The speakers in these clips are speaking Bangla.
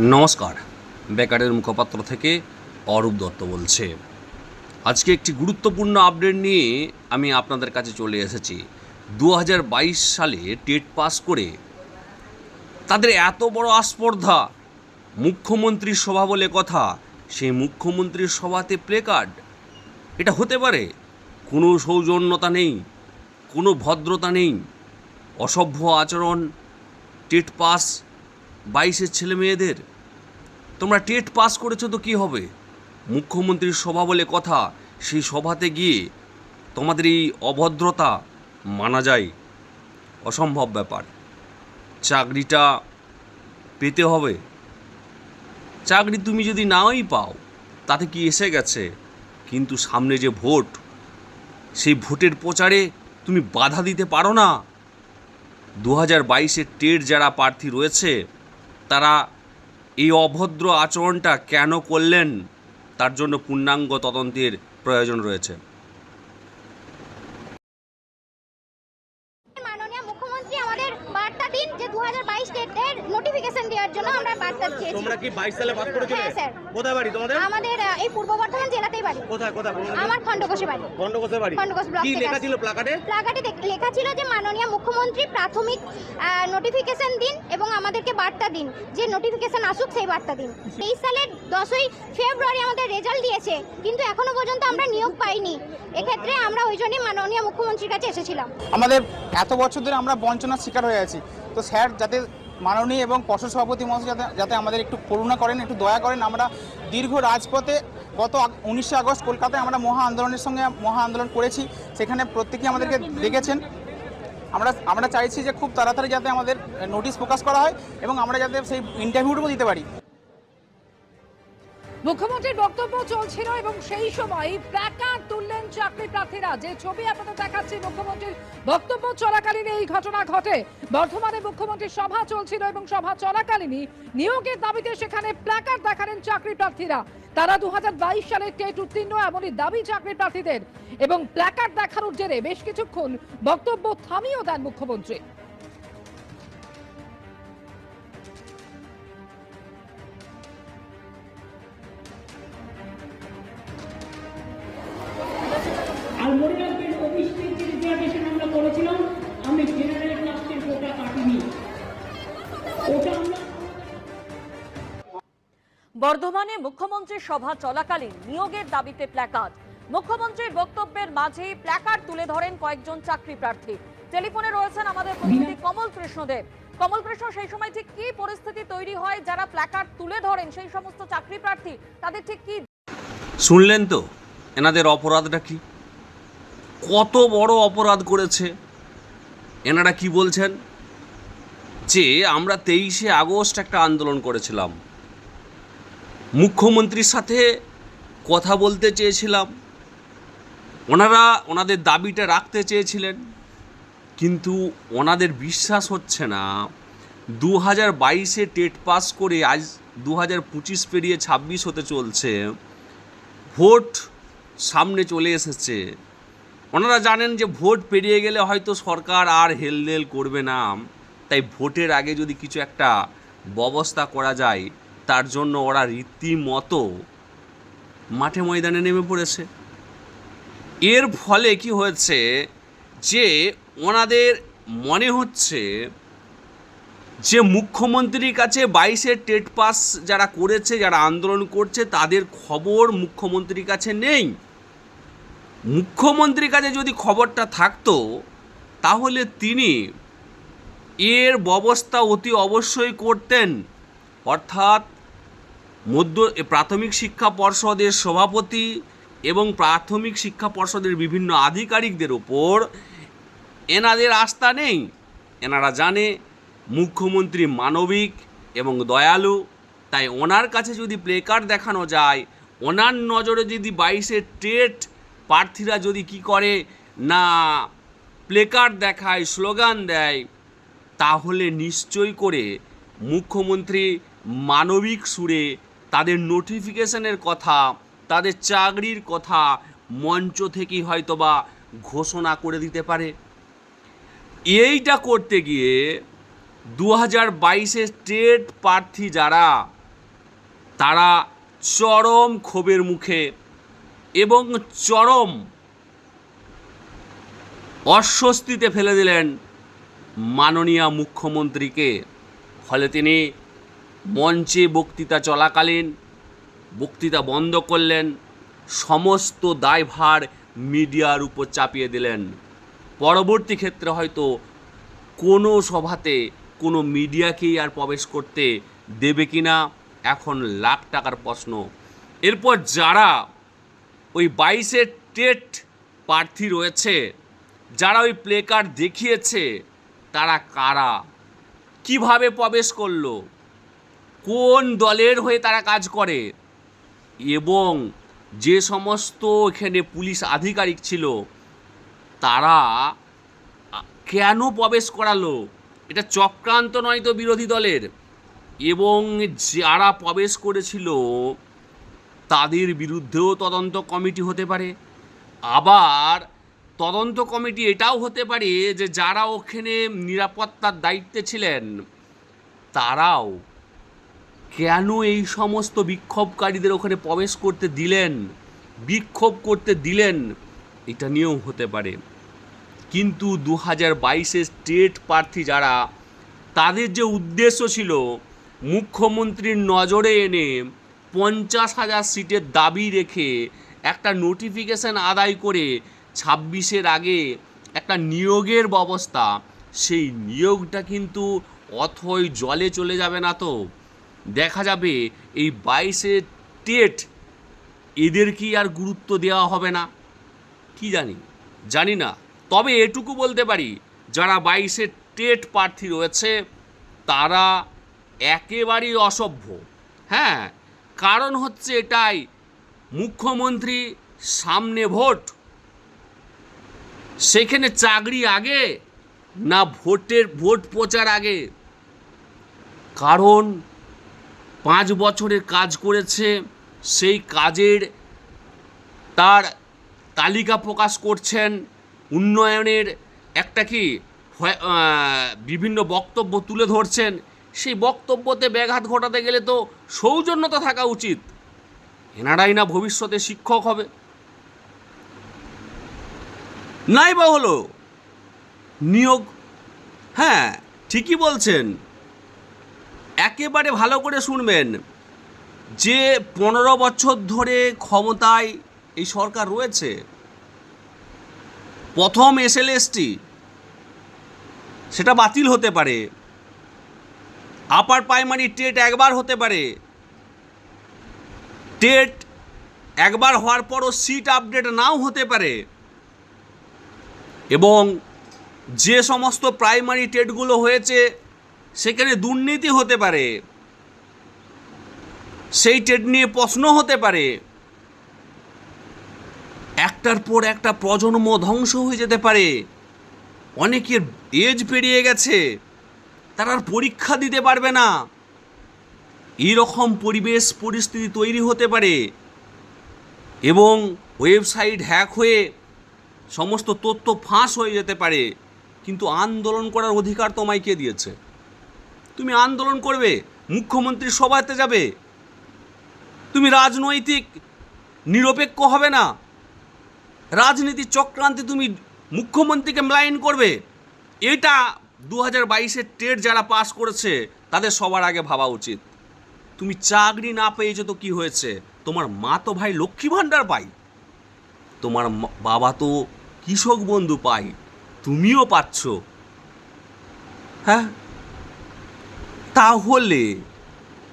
নমস্কার। বেকারের মুখপাত্র থেকে অরূপ দত্ত বলছে। আজকে একটি গুরুত্বপূর্ণ আপডেট নিয়ে আমি আপনাদের কাছে চলে এসেছি। দু হাজার বাইশ সালে টেট পাস করে তাদের এত বড় আস্পর্ধা। মুখ্যমন্ত্রীর সভা বলে কথা, সেই মুখ্যমন্ত্রীর সভাতে প্লে কার্ড এটা হতে পারে, কোনো সৌজন্যতা নেই, কোনো ভদ্রতা নেই, অসভ্য আচরণ, টেট পাস বাইশের ছেলে মেয়েদের? তোমরা টেট পাস করেছ তো কী হবে? মুখ্যমন্ত্রীর সভা বলে কথা, সেই সভাতে গিয়ে তোমাদের এই অভদ্রতা মানা যায়। অসম্ভব ব্যাপার। চাকরিটা পেতে হবে। চাকরি তুমি যদি নাওই পাও, তাতে কি এসে গেছে? কিন্তু সামনে যে ভোট, সেই ভোটের প্রচারে তুমি বাধা দিতে পারো না। দু হাজার বাইশের টেট যারা প্রার্থী রয়েছে তারা এই অভদ্র আচরণটা কেন করলেন? তার জন্য পূর্ণাঙ্গ তদন্তের প্রয়োজন রয়েছে মাননীয় মুখ্যমন্ত্রী আমাদের বার্তা দিন যে দু হাজার বাইশ টেটের নোটিফিকেশন দেওয়ার জন্য আমরা বার্তা চেয়েছি তোমরা কি বাইশ সালে পাস করেছিলে? হ্যাঁ, স্যার। কোথায় বাড়ি তোমাদের? আমাদের এই পূর্ব বর্ধমান জেলাতেই বাড়ি। কোথায় কোথায় আমার খণ্ডকোষে বাড়ি। খন্ডকোষে বাড়ি? খণ্ডঘোষ ব্লক কি লেখা। ছিল প্লাকার্ডে? প্লাকার্ডে লেখা ছিল যে মাননীয় মুখ্যমন্ত্রী প্রাথমিক নোটিফিকেশন দিন এবং আমাদেরকে বার্তা দিন। যে নোটিফিকেশন আসুক সেই বার্তা দিন। তেইশ সালের দশই ফেব্রুয়ারি আমাদের রেজাল্ট দিয়েছে কিন্তু এখনও পর্যন্ত আমরা নিয়োগ পাইনি। এক্ষেত্রে আমরা ওই জন্যই মাননীয় মুখ্যমন্ত্রীর কাছে এসেছিলাম। আমাদের এত বছর ধরে আমরা বঞ্চনার শিকার হয়ে আছি। তো স্যার যাতে মাননীয় এবং পর্ষদ সভাপতি মহাশয় যাতে যাতে আমাদের একটু করুণা করেন, একটু দয়া করেন। আমরা দীর্ঘ রাজপথে গত উনিশে আগস্ট কলকাতায় আমরা মহা আন্দোলনের সঙ্গে মহা আন্দোলন করেছি। সেখানে প্রত্যেকেই আমাদেরকে দেখেছেন আমরা আমরা চাইছি যে খুব তাড়াতাড়ি যাতে আমাদের নোটিশ প্রকাশ করা হয় এবং আমরা যাতে সেই ইন্টারভিউটুকু দিতে পারি। মুখ্যমন্ত্রীর বক্তব্য চলছিল এবং সেই সময় প্ল্যাকার্ড তুললেন চাকরি প্রার্থীরা। যে ছবি আপনাদের দেখাচ্ছি, মুখ্যমন্ত্রীর বক্তব্য চলাকালীন এই ঘটনা ঘটে। বর্ধমানে মুখ্যমন্ত্রীর সভা চলছিল এবং সভা চলাকালীনই নিয়োগের দাবিতে সেখানে প্ল্যাকার্ড দেখালেন চাকরি প্রার্থীরা। তারা দু সালে টেট উত্তীর্ণ, এমনই দাবি চাকরি প্রার্থীদের। এবং প্ল্যাকার্ড দেখানোর জেরে বেশ কিছুক্ষণ বক্তব্য থামিয়েও দেন মুখ্যমন্ত্রী। বর্ধমানে মুখ্যমন্ত্রীর সভা চলাকালীন নিয়োগের দাবিতে প্ল্যাকার্ড। মুখ্যমন্ত্রীর বক্তব্যের মাঝেই প্ল্যাকার্ড তুলে ধরেন কয়েকজন চাকরি প্রার্থী। টেলিফোনে রয়েছেন আমাদের প্রতিনিধি কমল কৃষ্ণদেব। কমল কৃষ্ণ, সেই সময় ঠিক কি পরিস্থিতি তৈরি হয় যারা প্ল্যাকার্ড তুলে ধরেন সেই সমস্ত চাকরি প্রার্থী, তাদের ঠিক কি শুনলেন তো? এনাদের অপরাধটা কি? কত বড় অপরাধ করেছে? এনারা কি বলছেন? যে আমরা তেইশে আগস্ট একটা আন্দোলন করেছিলাম। মুখ্যমন্ত্রীর সাথে কথা বলতে চেয়েছিলাম। ওনারা ওনাদের দাবিটা রাখতে চেয়েছিলেন, কিন্তু ওনাদের বিশ্বাস হচ্ছে না। দু হাজার বাইশে টেট পাস করে আজ দু হাজার পঁচিশ পেরিয়ে ছাব্বিশ হতে চলছে। ভোট সামনে চলে এসেছে। ওনারা জানেন যে ভোট পেরিয়ে গেলে হয়তো সরকার আর হেলদেল করবে না। তাই ভোটের আগে যদি কিছু একটা ব্যবস্থা করা যায় তার জন্য ওরা রীতিমতো মাঠে ময়দানে নেমে পড়েছে। এর ফলে কি হয়েছে যে ওনাদের মনে হচ্ছে যে মুখ্যমন্ত্রীর কাছে বাইশের টেট পাস যারা করেছে, যারা আন্দোলন করছে, তাদের খবর মুখ্যমন্ত্রীর কাছে নেই। মুখ্যমন্ত্রীর কাছে যদি খবরটা থাকতো, তাহলে তিনি এর ব্যবস্থা অতি অবশ্যই করতেন। অর্থাৎ মধ্য প্রাথমিক শিক্ষা পর্ষদের সভাপতি এবং প্রাথমিক শিক্ষা পর্ষদের বিভিন্ন আধিকারিকদের ওপর এনাদের আস্থা নেই। এনারা জানে মুখ্যমন্ত্রী মানবিক এবং দয়ালু, তাই ওনার কাছে যদি প্লে কার্ড দেখানো যায়, ওনার নজরে যদি বাইশের টেট প্রার্থীরা যদি কি করে, না প্লে কার্ড দেখায়, স্লোগান দেয়, তাহলে নিশ্চয় করে মুখ্যমন্ত্রী মানবিক সুরে তাদের নোটিফিকেশনের কথা, তাদের চাকরির কথা মঞ্চ থেকেই হয়তোবা ঘোষণা করে দিতে পারে। এইটা করতে গিয়ে দু হাজার বাইশের স্টেট প্রার্থী যারা, তারা চরম ক্ষোভের মুখে এবং চরম অস্বস্তিতে ফেলে দিলেন মাননীয় মুখ্যমন্ত্রীকে। ফলে তিনি মঞ্চে বক্তৃতা চলাকালীন বক্তৃতা বন্ধ করলেন, সমস্ত দায়ভার মিডিয়ার উপর চাপিয়ে দিলেন। পরবর্তী ক্ষেত্রে হয়তো কোনো সভাতে কোনো মিডিয়াকেই আর প্রবেশ করতে দেবে কি না, এখন লাখ টাকার প্রশ্ন। এরপর যারা ওই বাইশের টেট প্রার্থী রয়েছে, যারা ওই প্লে কার্ড দেখিয়েছে, তারা কারা? কীভাবে প্রবেশ করল? কোন দলের হয়ে তারা কাজ করে? এবং যে সমস্ত এখানে পুলিশ আধিকারিক ছিল, তারা কেন প্রবেশ করালো? এটা চক্রান্ত নয় তো বিরোধী দলের। এবং যারা প্রবেশ করেছিল, তাদের বিরুদ্ধেও তদন্ত কমিটি হতে পারে। আবার তদন্ত কমিটি এটাও হতে পারে যে, যারা ওখানে নিরাপত্তার দায়িত্বে ছিলেন, তারাও কেন এই সমস্ত বিক্ষোভকারীদের ওখানে প্রবেশ করতে দিলেন? বিক্ষোভ করতে দিলেন? এটা নিয়েও হতে পারে। কিন্তু দু হাজার বাইশের স্টেট প্রার্থী যারা, তাদের যে উদ্দেশ্য ছিল মুখ্যমন্ত্রীর নজরে এনে পঞ্চাশ হাজার সিটের দাবি রেখে একটা নোটিফিকেশন আদায় করে ছাব্বিশের আগে একটা নিয়োগের ব্যবস্থা, সেই নিয়োগটা কিন্তু অথই জলে চলে যাবে না তো। দেখা যাবে এই বাইশে টেট এদের কি আর গুরুত্ব দেওয়া হবে না? কি জানি? জানি না। তবে এটুকু বলতে পারি, যারা বাইশে টেট প্রার্থী রয়েছে, তারা একেবারেই অসভ্য। হ্যাঁ কারণ হচ্ছে এটাই, মুখ্যমন্ত্রী সামনে ভোট। সেখানে চাকরি আগে না ভোটের, ভোট প্রচার আগে? কারণ পাঁচ বছরের কাজ করেছে, সেই কাজের তার তালিকা প্রকাশ করছেন। উন্নয়নের একটা কি বিভিন্ন বক্তব্য তুলে ধরছেন। সেই বক্তব্যতে ব্যাঘাত ঘটাতে গেলে তো সৌজন্যতা থাকা উচিত। এনারাই না ভবিষ্যতে শিক্ষক হবে। নাই বা হলো। নিয়োগ হ্যাঁ ঠিকই বলছেন। একেবারে ভালো করে শুনবেন। যে পনেরো বছর ধরে ক্ষমতায় এই সরকার রয়েছে, প্রথম এসএলএসটি সেটা বাতিল হতে পারে। আপার প্রাইমারি টেট একবার হতে পারে। টেট একবার হওয়ার পরও সিট আপডেট নাও হতে পারে। এবং যে সমস্ত প্রাইমারি টেটগুলো হয়েছে সেখানে দুর্নীতি হতে পারে। সেই টেট নিয়ে প্রশ্ন হতে পারে। একটার পর একটা প্রজন্ম ধ্বংস হয়ে যেতে পারে। অনেকের এজ পেরিয়ে গেছে। তারা আর পরীক্ষা দিতে পারবে না। এরকম পরিবেশ, পরিস্থিতি তৈরি হতে পারে। এবং ওয়েবসাইট হ্যাক হয়ে সমস্ত তথ্য ফাঁস হয়ে যেতে পারে। কিন্তু আন্দোলন করার অধিকার তোমায় কে দিয়েছে? তুমি আন্দোলন করবে মুখ্যমন্ত্রীর সভাতে যাবে। তুমি রাজনৈতিক নিরপেক্ষ হবে না। রাজনীতির চক্রান্তে তুমি মুখ্যমন্ত্রীকে ম্লাইন করবে। এটা দু হাজার বাইশের টেট যারা পাস করেছে, তাদের সবার আগে ভাবা উচিত। তুমি চাকরি না পেয়েছ তো কি হয়েছে? তোমার মা তো ভাই লক্ষ্মী ভাণ্ডার পাই তোমার বাবা তো কৃষক বন্ধু পাই তুমিও পাচ্ছ। হ্যাঁ? তাহলে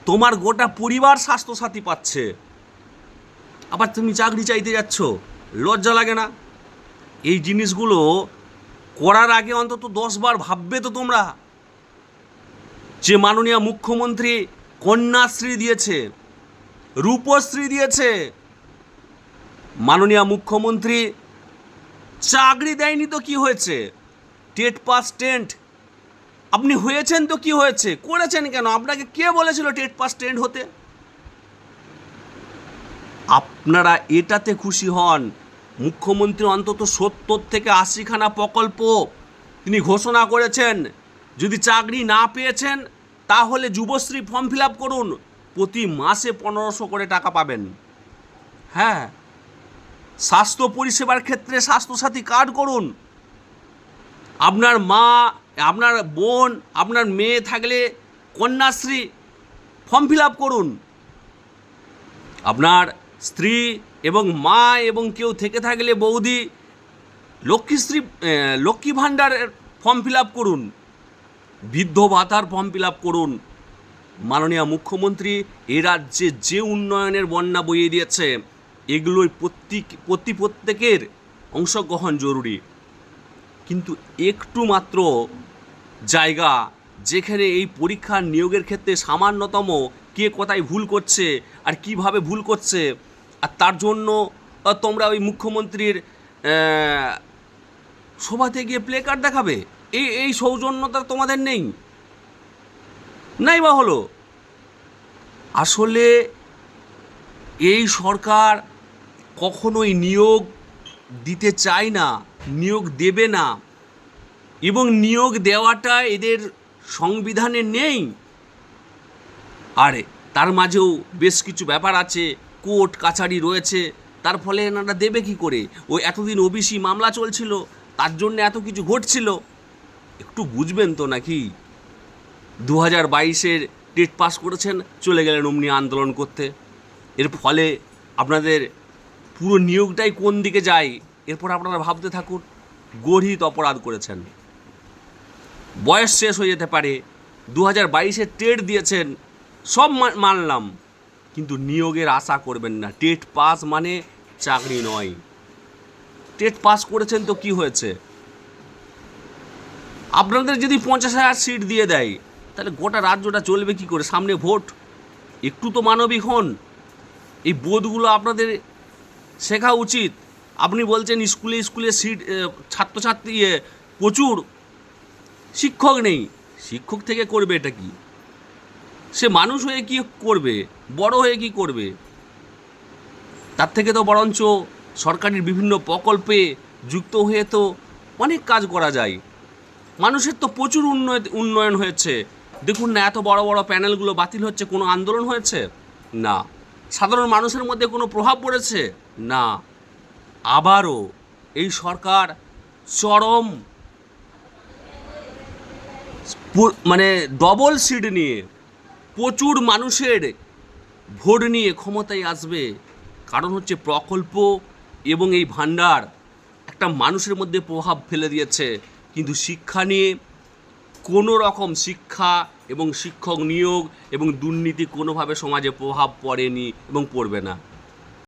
তোমার গোটা পরিবার স্বাস্থ্যসাথী পাচ্ছে। আবার তুমি চাকরি চাইতে যাচ্ছ, লজ্জা লাগে না? এই জিনিসগুলো করার আগে অন্তত দশবার ভাববে তো তোমরা। যে মাননীয় মুখ্যমন্ত্রী কন্যাশ্রী দিয়েছে, রূপশ্রী দিয়েছে। মাননীয় মুখ্যমন্ত্রী চাকরি দেয়নি তো কি হয়েছে? টেট পাস টেন্ট আপনি হয়েছেন তো কি হয়েছে? করেছেন কেন? আপনাকে কে বলেছিল টেট পাস টেন্ট হতে? আপনারা এটাতে খুশি হন। মুখ্যমন্ত্রী অন্তত সত্তর থেকে আশিখানা প্রকল্প তিনি ঘোষণা করেছেন। যদি চাকরি না পেয়েছেন, তাহলে যুবশ্রী ফর্ম ফিল আপ করুন। প্রতি মাসে পনেরোশো করে টাকা পাবেন। হ্যাঁ স্বাস্থ্য পরিষেবার ক্ষেত্রে স্বাস্থ্যসাথী কার্ড করুন। আপনার মা আপনার বোন, আপনার মেয়ে থাকলে কন্যাশ্রী ফর্ম ফিল আপ করুন। আপনার স্ত্রী এবং মা এবং কেউ থেকে থাকলে বৌদি লক্ষ্মীশ্রী লক্ষ্মী ভাণ্ডারের ফর্ম ফিল আপ করুন। বৃদ্ধ ভাতার ফর্ম ফিল আপ করুন। মাননীয় মুখ্যমন্ত্রী এ রাজ্যে যে উন্নয়নের বন্যা বইয়ে দিয়েছে, এগুলোই প্রত্যেক প্রতি প্রত্যেকের অংশগ্রহণ জরুরি। কিন্তু একটু মাত্র জায়গা যেখানে এই পরীক্ষার নিয়োগের ক্ষেত্রে সামান্যতম কে কোথায় ভুল করছে আর কীভাবে ভুল করছে। আর তার জন্য তোমরা ওই মুখ্যমন্ত্রীর সভাতে গিয়ে প্লে কার্ড দেখাবে। এই এই সৌজন্যতা তোমাদের নেই। নাই বা হলো? আসলে এই সরকার কখনোই নিয়োগ দিতে চায় না। নিয়োগ দেবে না। এবং নিয়োগ দেওয়াটা এদের সংবিধানে নেই। আর তার মাঝেও বেশ কিছু ব্যাপার আছে, কোর্ট, কাছারি রয়েছে, তার ফলে এনারা দেবে কি করে? ওই এতদিন ওবিসি মামলা চলছিল, তার জন্য এত কিছু ঘটছিল। একটু বুঝবেন তো নাকি? দু হাজার বাইশের টেট পাস করেছেন, চলে গেলেন অমনি আন্দোলন করতে। এর ফলে আপনাদের পুরো নিয়োগটাই কোন দিকে যায়? এরপর আপনারা ভাবতে থাকুন, গর্হিত অপরাধ করেছেন। বয়স শেষ হয়ে যেতে পারে দু হাজার বাইশে টেট দিয়েছেন, সব মানলাম, কিন্তু নিয়োগের আশা করবেন না। টেট পাস মানে চাকরি নয়। টেট পাস করেছেন তো কি হয়েছে? আপনাদের যদি পঞ্চাশ হাজার সিট দিয়ে দেয়, তাহলে গোটা রাজ্যটা চলবে কি করে? সামনে ভোট? একটু তো মানবিক হন। এই বোধগুলো আপনাদের শেখা উচিত। আপনি বলছেন স্কুলে স্কুলে সিট ছাত্রছাত্রী প্রচুর শিক্ষক নেই। শিক্ষক থেকে করবে এটা কি? সে মানুষ হয়ে কি করবে? বড় হয়ে কি করবে? তার থেকে তো বরঞ্চ সরকারের বিভিন্ন প্রকল্পে যুক্ত হয়ে তো অনেক কাজ করা যায়। মানুষের তো প্রচুর উন্নয়ন উন্নয়ন হয়েছে। দেখুন না, এত বড় বড় প্যানেলগুলো বাতিল হচ্ছে, কোনো আন্দোলন হয়েছে? না। সাধারণ মানুষের মধ্যে কোনো প্রভাব পড়েছে? না। আবারও এই সরকার চরম মানে ডবল সিট নিয়ে প্রচুর মানুষের ভোট নিয়ে ক্ষমতায় আসবে। কারণ হচ্ছে প্রকল্প এবং এই ভাণ্ডার একটা মানুষের মধ্যে প্রভাব ফেলে দিয়েছে। কিন্তু শিক্ষা নিয়ে কোনো রকম শিক্ষা এবং শিক্ষক নিয়োগ এবং দুর্নীতি কোনোভাবে সমাজে প্রভাব পড়েনি এবং পড়বে না।